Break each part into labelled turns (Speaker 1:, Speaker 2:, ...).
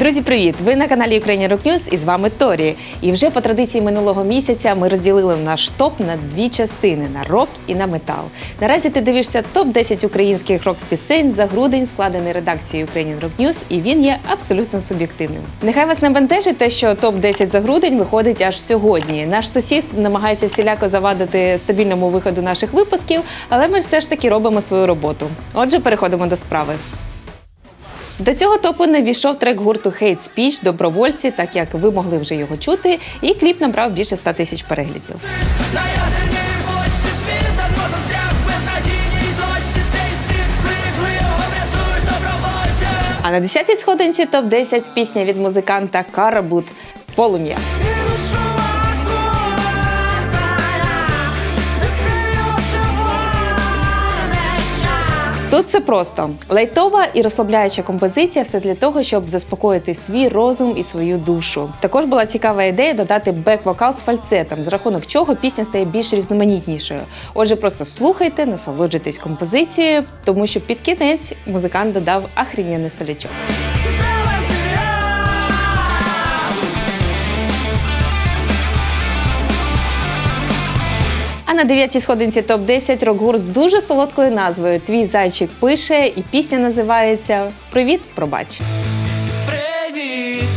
Speaker 1: Друзі, привіт! Ви на каналі Rock News і з вами Торі. І вже по традиції минулого місяця ми розділили наш топ на дві частини на рок і на метал. Наразі ти дивишся топ 10 українських рок-пісень за грудень, складений редакцією Rock News, і він є абсолютно суб'єктивним. Нехай вас не бентежить те, що топ 10 за грудень виходить аж сьогодні. Наш сусід намагається всіляко завадити стабільному виходу наших випусків, але ми все ж таки робимо свою роботу. Отже, переходимо до справи. До цього топу не війшов трек гурту Hate Speech добровольці, так як ви могли вже його чути, і кліп набрав більше 100 тисяч переглядів. А на 10-й сходинці топ 10 пісня від музиканта Карабут Полум'я. Тут це просто лайтова і розслабляюча композиція, все для того, щоб заспокоїти свій розум і свою душу. Також була цікава ідея додати бек-вокал з фальцетом, за рахунок чого пісня стає більш різноманітнішою. Отже, просто слухайте, насолоджуйтесь композицією, тому що під кінець музикант додав ахрінєний солячок. На дев'ятій сходинці топ 10 рок-гурт з дуже солодкою назвою Твій зайчик пише, і пісня називається Привіт, пробач.
Speaker 2: Привіт,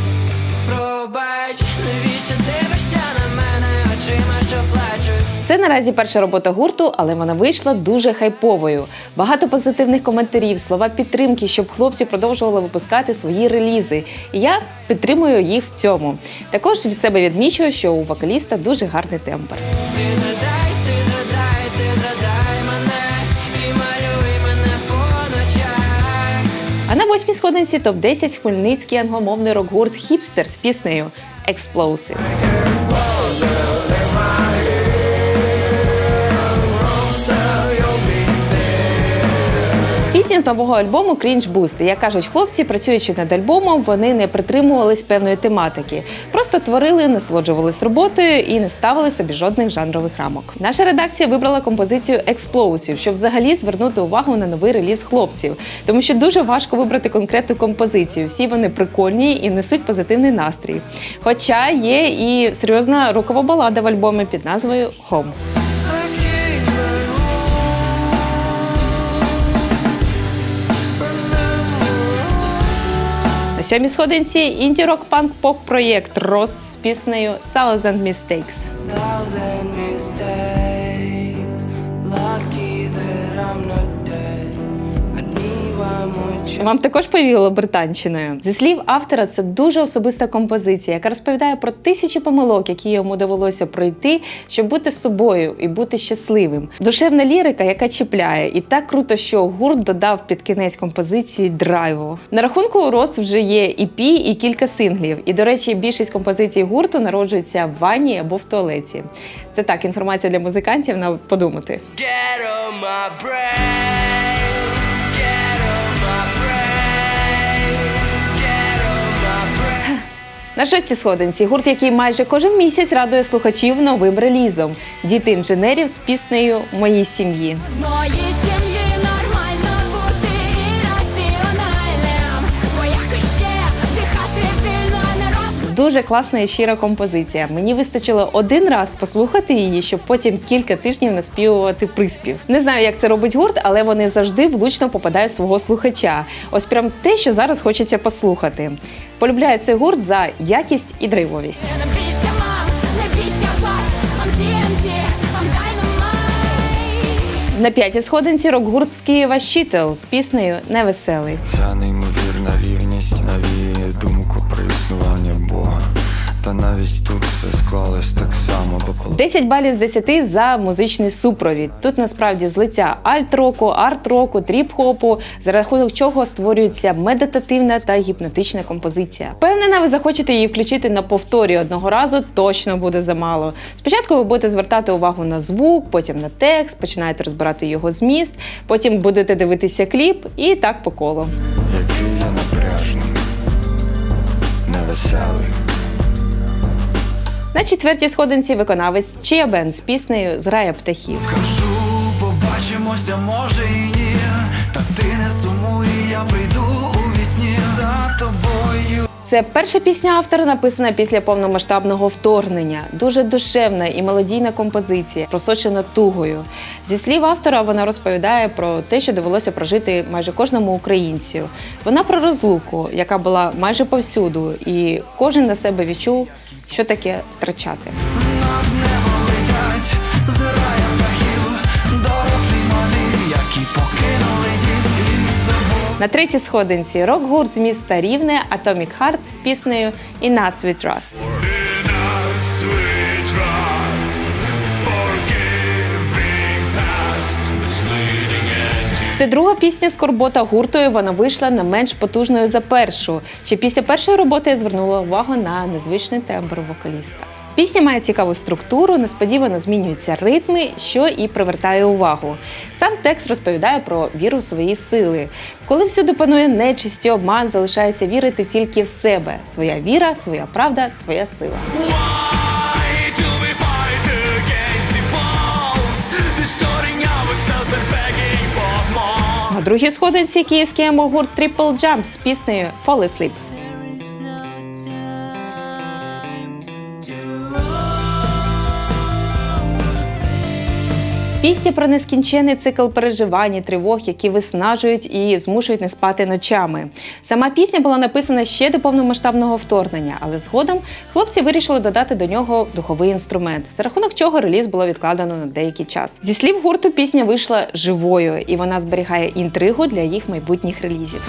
Speaker 2: пробач, навіщо дивишся на мене очима, що плачуть
Speaker 1: Це наразі перша робота гурту, але вона вийшла дуже хайповою. Багато позитивних коментарів, слова підтримки, щоб хлопці продовжували випускати свої релізи. І я підтримую їх в цьому. Також від себе відмічую, що у вокаліста дуже гарний тембр. Восьмій сходинці топ 10 хмельницький англомовний рок-гурт Хіпстер з піснею Explosive. Пісня з нового альбому Cringe Boost. Як кажуть хлопці, працюючи над альбомом, вони не притримувались певної тематики, просто творили, насолоджувались роботою і не ставили собі жодних жанрових рамок. Наша редакція вибрала композицію Explosive, щоб взагалі звернути увагу на новий реліз хлопців, тому що дуже важко вибрати конкретну композицію. Всі вони прикольні і несуть позитивний настрій. Хоча є і серйозна рокова балада в альбомі під назвою Home. На сьомій сходинці інді-рок панк поп проєкт Рост з піснею Thousand Mistakes.
Speaker 2: thousand mistakes.
Speaker 1: Вам також повіло британщиною. Зі слів автора, це дуже особиста композиція, яка розповідає про тисячі помилок, які йому довелося пройти, щоб бути собою і бути щасливим. Душевна лірика, яка чіпляє, і так круто, що гурт додав під кінець композиції драйву. На рахунку рост вже є EP і кілька синглів. І, до речі, більшість композицій гурту народжується в ванні або в туалеті. Це так, інформація для музикантів на подумати.
Speaker 2: Get on my brain.
Speaker 1: На шостій сходинці гурт, який майже кожен місяць радує слухачів новим релізом. Діти інженерів з піснею Мої сім'ї. Дуже класна і щира композиція. Мені вистачило один раз послухати її, щоб потім кілька тижнів наспівувати приспів. Не знаю, як це робить гурт, але вони завжди влучно попадають свого слухача. Ось прям те, що зараз хочеться послухати. Полюбляю цей гурт за якість і драйвовість. На п'ятій сходинці рок-гурт з Києва Щітел з піснею Невеселий.
Speaker 3: Ця неймовірна рівність навіє думку про існування Бога. Та навіть тут все склалось так само, бо коли
Speaker 1: 10 балів з 10 за музичний супровід. Тут насправді злиття альт-року, арт-року, тріп-хопу, за рахунок чого створюється медитативна та гіпнотична композиція. Впевнена, ви захочете її включити на повторі одного разу, точно буде замало. Спочатку ви будете звертати увагу на звук, потім на текст, починаєте розбирати його зміст, потім будете дивитися кліп і так по колу. На четвертій сходинці виконавець Чия Бен з піснею Зграя птахів.
Speaker 4: Кажу, побачимося, може і ні. Та ти не сумуй, я прийду у вісні за тобою.
Speaker 1: Це перша пісня автора, написана після повномасштабного вторгнення. Дуже душевна і мелодійна композиція, просочена тугою. Зі слів автора, вона розповідає про те, що довелося прожити майже кожному українцю. Вона про розлуку, яка була майже повсюду, і кожен на себе відчув, що таке втрачати. На третій сходинці рок-гурт з міста Рівне Atomic Heart з піснею «In Us We Trust». Це друга пісня Скорбота гурту. і Вона вийшла не менш потужною за першу. Ще після першої роботи я звернула увагу на незвичний тембр вокаліста. Пісня має цікаву структуру, несподівано змінюються ритми, що і привертає увагу. Сам текст розповідає про віру в свої сили. Коли всюди панує нечисть і обман, залишається вірити тільки в себе. Своя віра, своя правда, своя сила. Другій сходинці київський емо-гурт Triple Jump з піснею Fall Asleep. Пісня про нескінчений цикл переживань і тривог, які виснажують і змушують не спати ночами. Сама пісня була написана ще до повномасштабного вторгнення, але згодом хлопці вирішили додати до нього духовий інструмент, за рахунок чого реліз було відкладено на деякий час. Зі слів гурту, пісня вийшла живою, і вона зберігає інтригу для їх майбутніх релізів.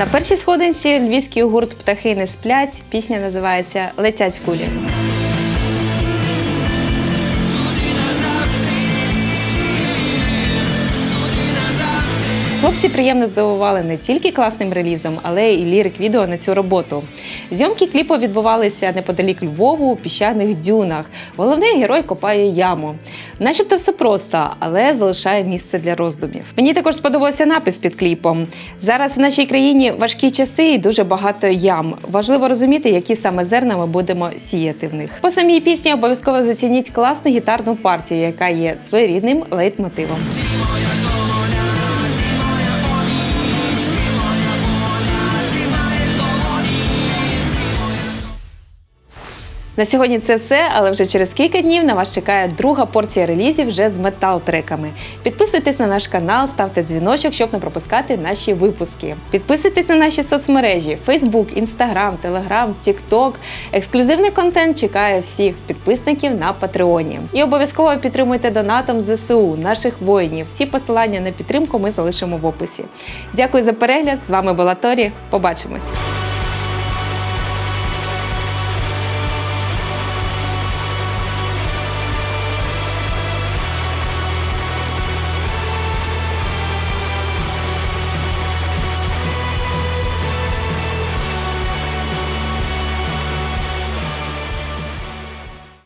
Speaker 1: На першій сходинці львівський гурт Птахи не сплять. Пісня називається Летять кулі. Хлопці приємно здивували не тільки класним релізом, але й лірик відео на цю роботу. Зйомки кліпу відбувалися неподалік Львову у піщаних дюнах. Головний герой копає яму. Начебто все просто, але залишає місце для роздумів. Мені також сподобався напис під кліпом. Зараз в нашій країні важкі часи і дуже багато ям. Важливо розуміти, які саме зерна ми будемо сіяти в них. По самій пісні обов'язково зацініть класну гітарну партію, яка є своєрідним лейтмотивом. На сьогодні це все, але вже через кілька днів на вас чекає друга порція релізів вже з метал-треками. Підписуйтесь на наш канал, ставте дзвіночок, щоб не пропускати наші випуски. Підписуйтесь на наші соцмережі: Facebook, Instagram, Telegram, TikTok. Ексклюзивний контент чекає всіх підписників на Патреоні. І обов'язково підтримуйте донатом ЗСУ, наших воїнів. Всі посилання на підтримку ми залишимо в описі. Дякую за перегляд. З вами була Торі. Побачимось.